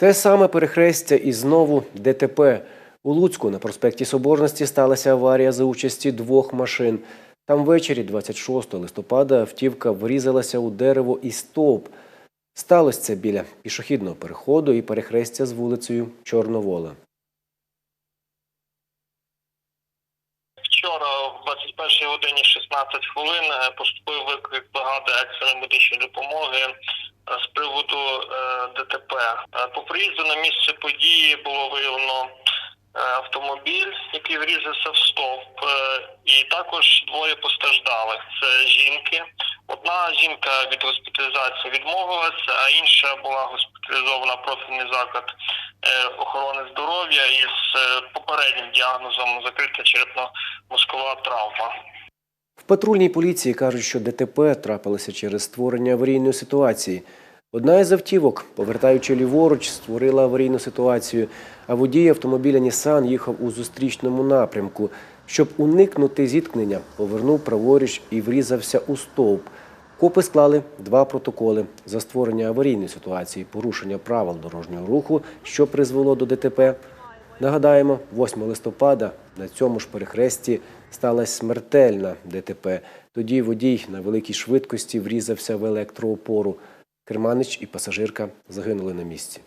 Те саме перехрестя і знову ДТП. У Луцьку на проспекті Соборності сталася аварія за участі двох машин. Там ввечері, 26 листопада, автівка врізалася у дерево і стовп. Сталося це біля пішохідного переходу і перехрестя з вулицею Чорновола. Вчора в 21 годині 16 хвилин е, поступив виклик бригади екстреної медичної допомоги е, з приводу е, ДТП. Е, По приїзду на місце події було виявлено е, автомобіль, який врізався в стовп, е, і також двоє постраждалих. Це жінки. Одна жінка від госпіталізації відмовилася, а інша була госпіталізована профільний заклад охорони здоров'я із попереднім діагнозом закрита черепно-мозкова травма. В патрульній поліції кажуть, що ДТП трапилося через створення аварійної ситуації. Одна із автівок, повертаючи ліворуч, створила аварійну ситуацію, а водій автомобіля Нісан їхав у зустрічному напрямку. Щоб уникнути зіткнення, повернув праворуч і врізався у стовп. Копи склали два протоколи за створення аварійної ситуації, порушення правил дорожнього руху, що призвело до ДТП. Нагадаємо, 8 листопада на цьому ж перехресті сталася смертельна ДТП. Тоді водій на великій швидкості врізався в електроопору. Керманич і пасажирка загинули на місці.